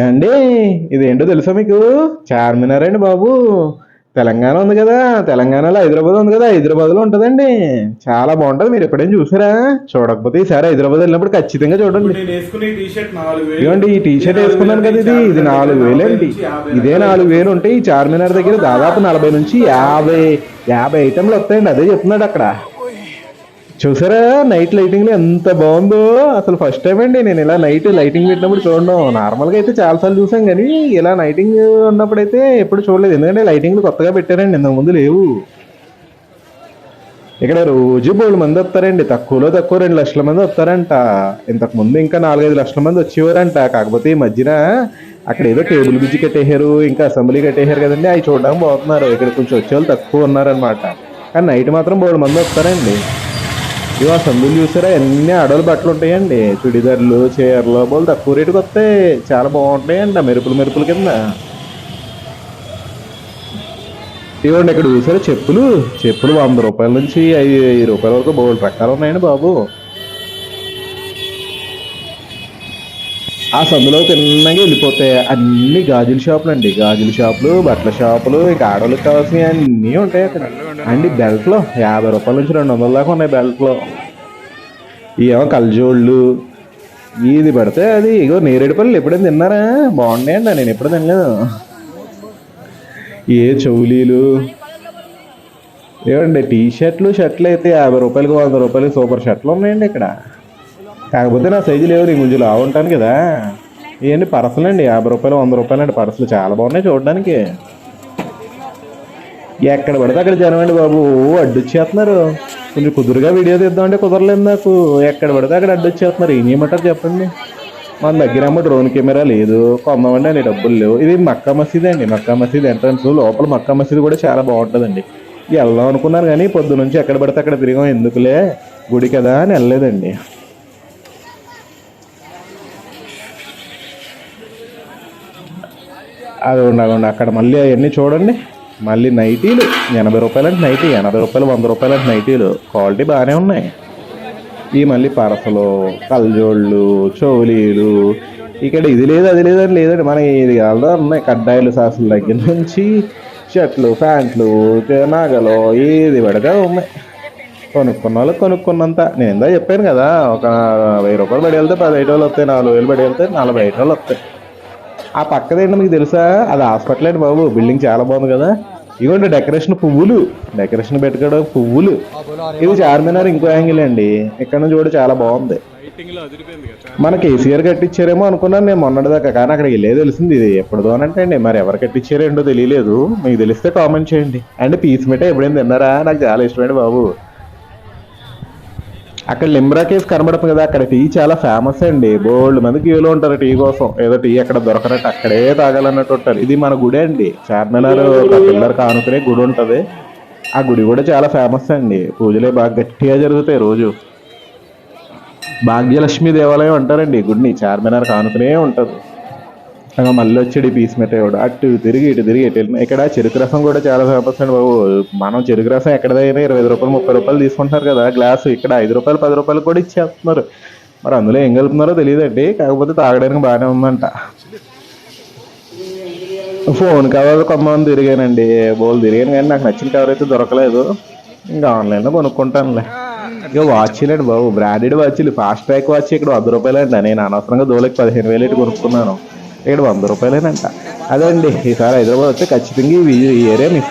ఏమండి? ఇదేంటో తెలుసా మీకు? చార్మినార్ అండి బాబు. తెలంగాణ ఉంది కదా. తెలంగాణలో హైదరాబాద్ ఉంది కదా. హైదరాబాద్లో ఉంటదండి. చాలా బాగుంటది. మీరు ఎప్పుడైనా చూసారా? చూడకపోతే ఈసారి హైదరాబాద్ వెళ్ళినప్పుడు ఖచ్చితంగా చూడండి. ఇదిగోండి ఈ టీ షర్ట్ వేసుకున్నాను కదా ఇది. ఇది నాలుగు వేలండి ఇదే నాలుగు వేలు ఉంటే ఈ చార్మినార్ దగ్గర దాదాపు నలభై నుంచి యాభై యాభై ఐటెంలు వస్తాయండి. అదే చెప్తున్నాడు అక్కడ. చూసారా? నైట్ లైటింగ్లో ఎంత బాగుందో. అసలు ఫస్ట్ టైం అండి నేను ఇలా నైట్ లైటింగ్ పెట్టినప్పుడు చూడడం. నార్మల్గా అయితే చాలాసార్లు చూసాం కానీ ఇలా లైటింగ్ ఉన్నప్పుడు అయితే ఎప్పుడు చూడలేదు. ఎందుకంటే లైటింగ్లు కొత్తగా పెట్టారండి. ఇంతకు ముందు లేవు. ఇక్కడ రోజు బోళ్ళు మంది వస్తారండి. తక్కువలో తక్కువ రెండు లక్షల మంది వస్తారంట. ఇంతకు ముందు ఇంకా నాలుగైదు లక్షల మంది వచ్చేవారంట. కాకపోతే ఈ మధ్యన అక్కడ ఏదో టేబుల్ బ్రిడ్జ్ కట్టేశారు ఇంకా అసెంబ్లీ కట్టేశారు కదండి. అవి చూడడానికి పోతున్నారు. ఇక్కడ కొంచెం వచ్చేవాళ్ళు తక్కువ ఉన్నారనమాట కానీ నైట్ మాత్రం బోళ్ళు మంది వస్తారండి. ఇవి ఆ సందులు చూసారా? అన్ని అడవులు బట్టలు ఉంటాయండి. చుడిదార్లు చీరలు బోళ్ళు తక్కువ రేటుకి వస్తాయి. చాలా బాగుంటాయండి ఆ మెరుపులు మెరుపుల కింద. ఇవ్వండి ఇక్కడ చూసారా చెప్పులు? చెప్పులు వంద రూపాయల నుంచి ఐదు ఐదు రూపాయల వరకు బోల్డ్ రకాలు ఉన్నాయండి బాబు. ఆ సందులో తిన్నగా వెళ్ళిపోతాయి అన్ని గాజుల షాపులు అండి గాజుల షాపులు బట్టల షాపులు ఇంకా ఆడవాళ్ళకి కావాల్సినవి అన్నీ ఉంటాయి అక్కడ. అండి బెల్ట్లో యాభై రూపాయల నుంచి రెండు వందల దాకా ఉన్నాయి బెల్ట్లో ఏమో కలజోళ్ళు ఇది పడితే అది ఇగో నేరేడుపల్లి ఎప్పుడైనా తిన్నారా? బాగున్నాయండి నేను ఎప్పుడు తినలేదు. ఏ చౌలీలు? ఏమండి టీ షర్ట్లు షర్ట్లు అయితే యాభై రూపాయలకి వంద రూపాయలకి సూపర్ షర్ట్లు ఉన్నాయండి ఇక్కడ. కాకపోతే నా సైజు లేవు నీ గుంజులు. లావు ఉంటాను కదా. ఇవన్నీ పరసలు అండి. యాభై రూపాయలు వంద రూపాయలు అండి పరసలు చాలా బాగున్నాయి చూడడానికి. ఎక్కడ పడితే అక్కడ జనం అండి బాబు. అడ్డొచ్చేస్తున్నారు. కొంచెం కుదురుగా వీడియో తీద్దామంటే కుదరలేదు నాకు. ఎక్కడ పడితే అక్కడ అడ్డొచ్చేస్తున్నారు. ఏం చేయమంటారు చెప్పండి. మన దగ్గర ఏమో డ్రోన్ కెమెరా లేదు. కొందామండి అని డబ్బులు లేవు. ఇది మక్కా మసీద్ అండి. మక్కా మసీద్ ఎంట్రన్స్. లోపల మక్కా మసీద్ కూడా చాలా బాగుంటుందండి. వెళ్దాం అనుకున్నాను కానీ పొద్దు నుంచి ఎక్కడ పడితే అక్కడ తిరిగాం. ఎందుకులే? గుడి కదా అని వెళ్ళలేదండి. అది ఉండాలండి అక్కడ మళ్ళీ అవన్నీ చూడండి. మళ్ళీ నైటీలు. ఎనభై రూపాయలు అంటే నైటీ. ఎనభై రూపాయలు వంద రూపాయలు అంటే నైటీలు. క్వాలిటీ బాగానే ఉన్నాయి. ఈ మళ్ళీ పరసలు కల్జోళ్ళు చోలీలు ఇక్కడ ఇది లేదు అది లేదని లేదండి. మన ఇది కాదు ఉన్నాయి. కడ్డాయిలు సాసుల దగ్గర నుంచి షర్ట్లు ప్యాంట్లు నాగలు ఏది పడితే ఉన్నాయి. కొనుక్కున్న వాళ్ళు కొనుక్కున్నంత. నేను ఇందా చెప్పాను కదా ఒక వెయ్యి రూపాయలు పడి వెళ్తే పది వాళ్ళు వస్తాయి నాలుగు వేలు పడి వెళ్తే నలభై ఐదు వాళ్ళు వస్తాయి. ఆ పక్కదేంటో మీకు తెలుసా? అది హాస్పిటల్ అండి బాబు. బిల్డింగ్ చాలా బాగుంది కదా. ఇవ్వండి డెకరేషన్ పువ్వులు. డెకరేషన్ పెట్టుకోవడం పువ్వులు. ఇది చార్మినార్ ఇంకో యాంగిల్ అండి. ఇక్కడ నుంచి కూడా చాలా బాగుంది. మన కేసీఆర్ కట్టించారేమో అనుకున్నాను నేను మొన్నటిదాకా కానీ అక్కడికి వెళ్ళే తెలిసింది ఇది. ఎప్పుడుదోనంటే అండి. మరి ఎవరు కట్టించారో ఏంటో తెలియలేదు. మీకు తెలిస్తే కామెంట్ చేయండి. అండ్ పీస్ మిఠాయి ఎప్పుడైనా తిన్నారా? నాకు చాలా ఇష్టమండి బాబు. అక్కడ లిమ్రా కేఫ్ కనబడుతుంది కదా అక్కడ టీ చాలా ఫేమస్ అండి. బోల్డ్ మంది క్యూలో ఉంటారు టీ కోసం. ఏదో టీ అక్కడ దొరకనట్టు అక్కడే తాగాలన్నట్టు ఉంటారు. ఇది మన గుడి అండి. చార్మినార్ ఒక పిల్లర్ కానుకునే గుడి ఉంటది. ఆ గుడి కూడా చాలా ఫేమస్ అండి. పూజలే బాగా గట్టిగా జరుగుతాయి రోజు. భాగ్యలక్ష్మి దేవాలయం అంటారండి గుడిని. చార్మినార్ కానుకునే ఉంటది. ఇంకా మళ్ళీ వచ్చాడు ఈ పీస్ మెట్టేవాడు అటు తిరిగి ఇటు తిరిగి ఇటు వెళ్ళిన ఇక్కడ చెరుకు రసం కూడా చాలా ఫేమస్ అండి బాబు. మనం చెరుకు రసం ఎక్కడదైనా ఇరవై ఐదు రూపాయలు ముప్పై రూపాయలు తీసుకుంటున్నారు కదా. గ్లాసు ఇక్కడ ఐదు రూపాయలు పది రూపాయలు కూడా ఇచ్చేస్తున్నారు. మరి అందులో ఏం కలుపుతున్నారో తెలియదండి. కాకపోతే తాగడానికి బాగానే ఉందంట. ఫోన్ కవర్ కొంతమంది తిరిగానండి. బోల్ తిరిగాను కానీ నాకు నచ్చిన కవర్ అయితే దొరకలేదు. ఇంకా ఆన్లైన్లో కొనుక్కుంటానులే. ఇక వాచ్లండి బాబు. బ్రాండెడ్ వాచ్లు. ఫాస్ట్ ట్రాక్ వాచ్ ఇక్కడ వంద అండి నేను అనవసరంగా దోలకి పదిహేను వేలు ఇటు కొనుక్కున్నాను. ఇక్కడ వంద రూపాయలేనంట. అదే అండి ఈసారి హైదరాబాద్ వస్తే ఖచ్చితంగా ఈ ఏరియా మిస్